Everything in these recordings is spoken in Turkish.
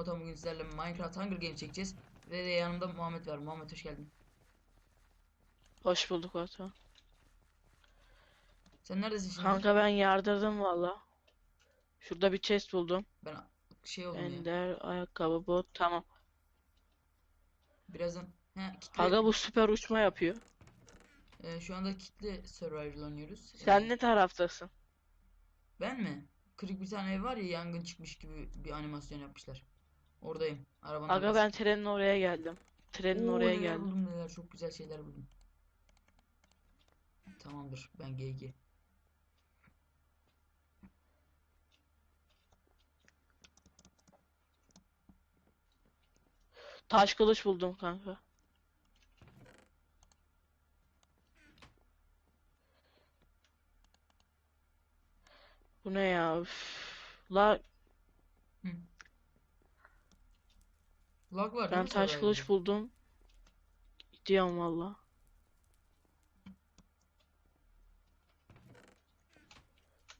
Batuhan bugün sizlerle Minecraft Hunger Games çekeceğiz. Ve de yanımda Muhammed var. Muhammed hoş geldin. Hoş bulduk Batu. Sen neredesin şimdi? Kanka ben yardırdım valla. Şurada bir chest buldum. Ben şey oldum ya. Ender, ayakkabı, bot. Tamam. Birazdan he kitle Aga bu süper uçma yapıyor. e, şu anda kitle survival oynuyoruz. Sen E, ne taraftasın? Ben mi? Kırık bir tane ev var ya yangın çıkmış gibi bir animasyon yapmışlar. Oradayım. Arabanın Aga ben trenin oraya geldim. Trenin Oo, oraya neler geldim. buldum neler çok güzel şeyler buldum. Tamamdır ben GG. Taş kılıç buldum kanka. Bu ne ya? Üf. La Lag var ben taş kılıç buldum. Gidiyorum valla.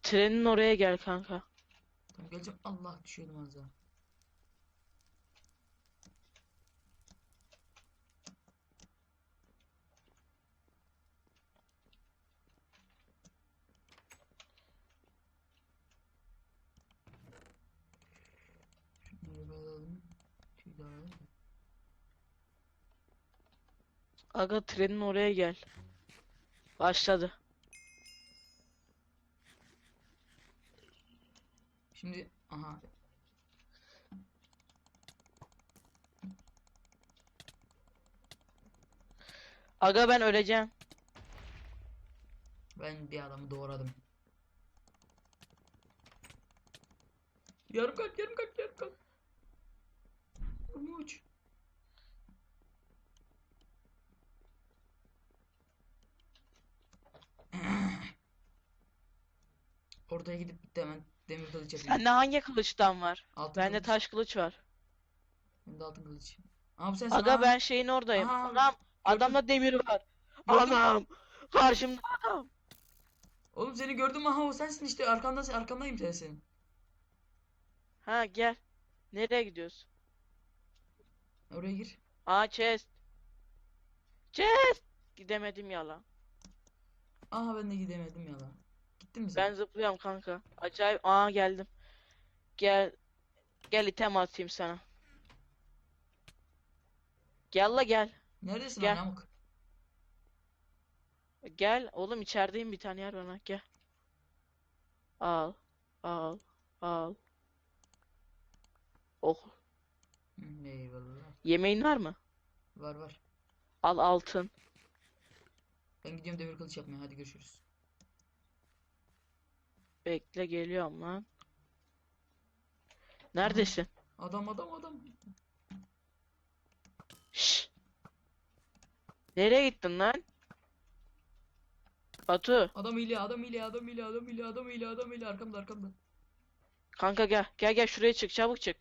Trenin oraya gel kanka. Tamam geleceğim. Allah düşüyordum az daha. Şunları alalım. Aga trenin oraya gel. Başladı. Şimdi aha Aga ben öleceğim. ben bir adamı doğradım. Yarım kalp yarım kalp yarım kalp. Umuç. Ortaya gidip bitti hemen demir kılıç yapayım. Sende hangi kılıçtan var? Altın Bende kılıç. taş kılıç var. Hem de altın kılıç. Abi sensin Aga ha. ben şeyin oradayım. Aha, Anam, adamda demir var. Gördüm. Anam, karşımda adam. Oğlum seni gördüm aha o sensin işte arkanda arkandayım sen senin. Ha gel. Nereye gidiyoruz? Oraya gir. Aa chest. Chest. Gidemedim yalan. Aha ben de gidemedim ya lan. Gittin mi sen? Ben zıplıyorum kanka. Acayip. Aa geldim. Gel. Gel item atayım sana. Gel la gel. Neredesin Gel. lan amık? Gel. Oğlum içerideyim bir tane yer bana. Gel. Al. Al. Al. Oh. Eyvallah. Yemeğin var mı? Var var. Al altın. Ben gidiyorum demir kılıç yapmaya hadi görüşürüz. Bekle geliyorum lan. Neredesin? Adam adam adam. Şşş. Nereye gittin lan? Batu. Adam ile adam ile adam ile adam ile adam ile adam ile arkamda arkamda. Kanka gel. Gel gel şuraya çık. Çabuk çık.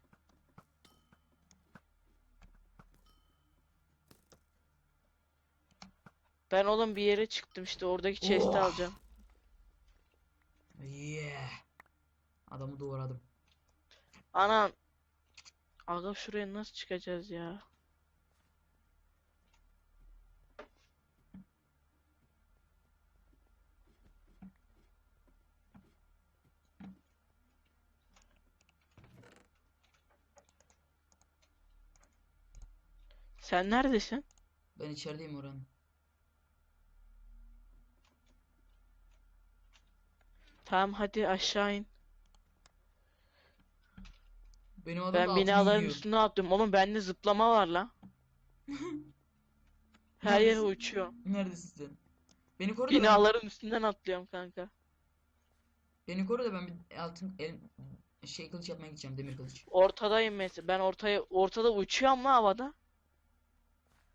Ben oğlum bir yere çıktım işte oradaki chest'i Oh. alacağım. Yeah. Adamı doğradım. Anam. Aga şuraya nasıl çıkacağız ya? Sen neredesin? Ben içerideyim oranın. Tamam hadi aşağı in. Benim adam da Ben binaların yiyor. üstüne attım. Oğlum bende zıplama var lan. Her yere uçuyorum. Neredesin sen? Beni koru da ben, Binaların üstünden atlıyorum kanka. beni koru da ben bir altın el, şey kılıç yapmaya gideceğim demir kılıç. Ortadayım mesela. Ben ortaya ortada uçuyorum mu havada?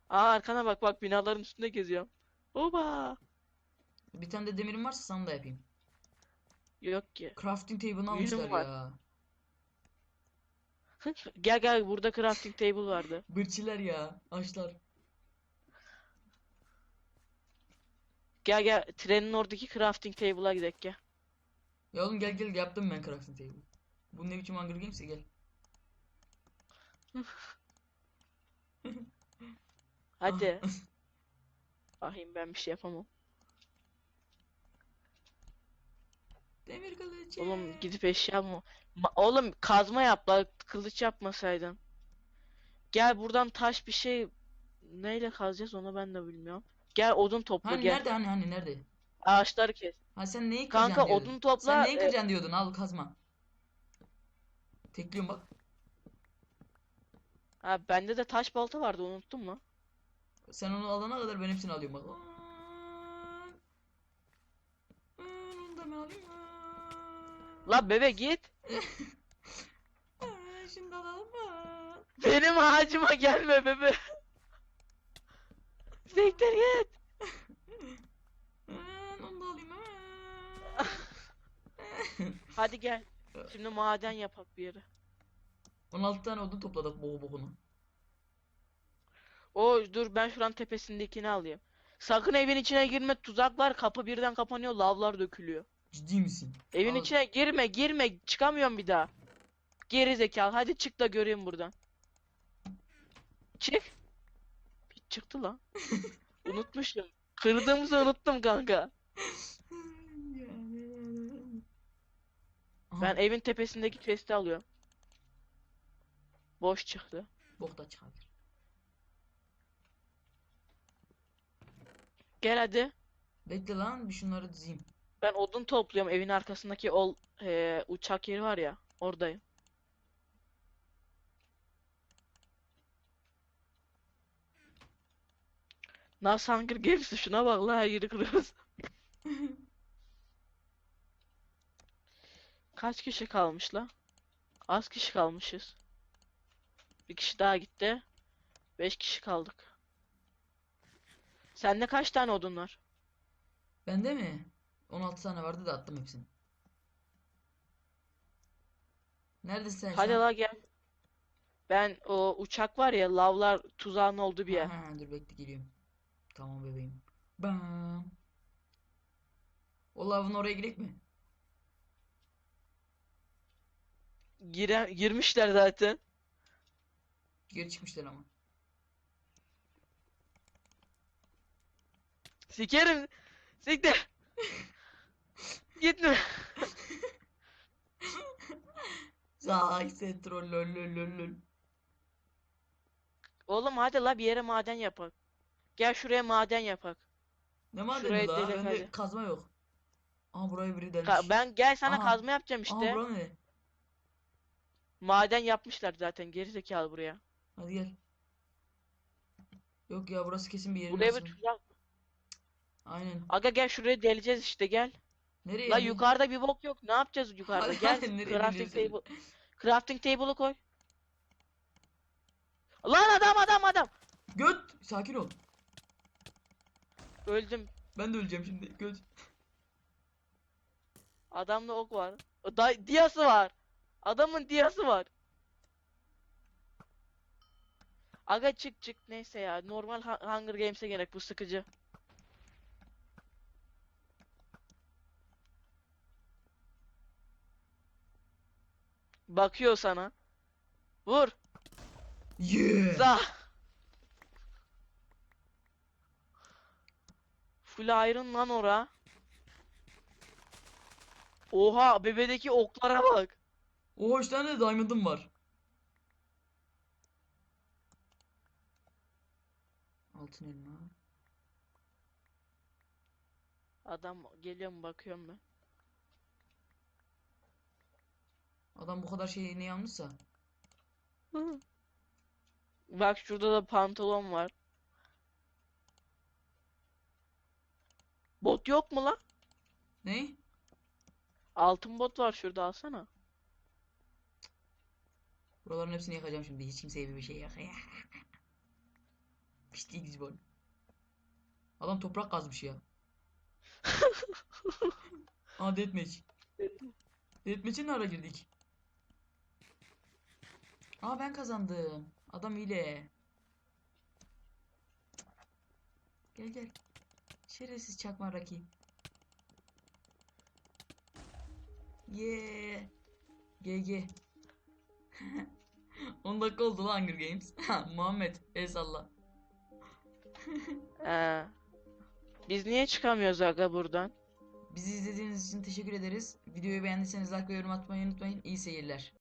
Aa arkana bak bak binaların üstünde geziyorum. Oba! Bir tane de demirim varsa sana da yapayım. Yok ki. Crafting table'ını Yünüm almışlar var. ya. Gel gel burada crafting table vardı. Bırçiler ya. Açlar. Gel gel trenin oradaki crafting table'a gidelim gel. Ya oğlum gel gel yaptım ben crafting table. Bu ne biçim Hunger Games'e gel. Hadi. Bakayım ben bir şey yapamam. Demir kılıcı. Oğlum gidip eşya mı? Ma- Oğlum kazma yap la kılıç yapmasaydın. Gel buradan taş bir şey neyle kazacağız onu ben de bilmiyorum. Gel odun topla Hani gel. nerede hani hani nerede? Ağaçları kes. Ha sen neyi Kanka kıracaksın diyordun. odun topla. Sen neyi e, kıracaksın diyordun al kazma. Tekliyorum bak. ha, bende de taş balta vardı unuttun mu? Sen onu alana kadar ben hepsini alıyorum bak. Aa, Onu da ben alayım. La bebe git. Aa, da alalım mı? Benim ağacıma gelme bebe. Siktir git. Aa, Onu da alayım. Aa. Hadi gel. Şimdi maden yapak bir yere. 16 tane odun topladık boğu boğunu. O dur ben şuranın tepesindekini alayım. Sakın evin içine girme tuzak var kapı birden kapanıyor lavlar dökülüyor. Ciddi misin? Evin Al. içine girme girme çıkamıyorum bir daha. Geri zekalı hadi çık da göreyim buradan. Çık. Çıktı lan. Unutmuşum. Kırdığımızı unuttum kanka. Aha, Ben evin tepesindeki chest'i alıyorum. Boş çıktı. bok da çıkardır. Gel hadi. Bekle lan bir şunları dizeyim. Ben odun topluyorum evin arkasındaki ol eee, uçak yeri var ya oradayım. Nasıl Hunger Games'i şuna bak la her yeri kırıyoruz. Kaç kişi kalmış la? Az kişi kalmışız. Bir kişi daha gitti. Beş kişi kaldık. Sende kaç tane odun var? Bende mi? 16 tane vardı da attım hepsini. Neredesin sen Hadi an? la gel. Ben o uçak var ya lavlar tuzağın olduğu bir yer. Ha, dur bekle geliyorum. Tamam bebeğim. Bam. O lavın oraya girek mi? Gire girmişler zaten. Geri çıkmışlar ama. Sikerim. Siktir. Gitme. Zay setrol lol lol lol lol. Oğlum hadi la bir yere maden yapak. Gel şuraya maden yapak. Ne madeni Şuraya la? delek Bende hadi. kazma yok. Aa burayı biri delmiş. Ka- ben gel sana Aha. kazma yapacağım Aa işte. bura ne? Maden yapmışlar zaten gerizekalı buraya. Hadi gel. Yok ya burası kesin bir yerin Buraya bir tuzak. Aynen. Aga gel şuraya deleceğiz işte gel. Nereye? La yukarıda bir bok yok. Ne yapacağız yukarıda? Hadi, Gel hadi, nereye crafting gidiyorsun? table. Crafting table'ı koy. Lan adam adam adam. Göt! Sakin ol. Öldüm. Ben de öleceğim şimdi. Göt. Adamda ok var. O Da diyası var. Adamın diyası var. Aga çık çık neyse ya. Normal Hunger Games'e gerek bu sıkıcı. Bakıyor sana. Vur. Yeah! Za. Full iron lan ora. Oha bebedeki oklara bak. O üç tane de diamond'ım var. Altın elma. Adam geliyor mu bakıyorum ben. Adam bu kadar şeyi ne yanmışsa. Bak şurada da pantolon var. Bot yok mu lan? Ne? Altın bot var şurada alsana. Buraların hepsini yakacağım şimdi. Hiç kimseye bir şey yak. Pislik zibol. Adam toprak kazmış ya. Aa deathmatch. Deathmatch'e ne ara girdik? Aa ben kazandım. Adam hile. Gel gel. Şerefsiz çakma Raki. Yeah. GG. 10 dakika oldu lan Hunger Games. Ha, Muhammed el salla. Ee, biz niye çıkamıyoruz aga buradan? Bizi izlediğiniz için teşekkür ederiz. Videoyu beğendiyseniz like ve yorum atmayı unutmayın. İyi seyirler.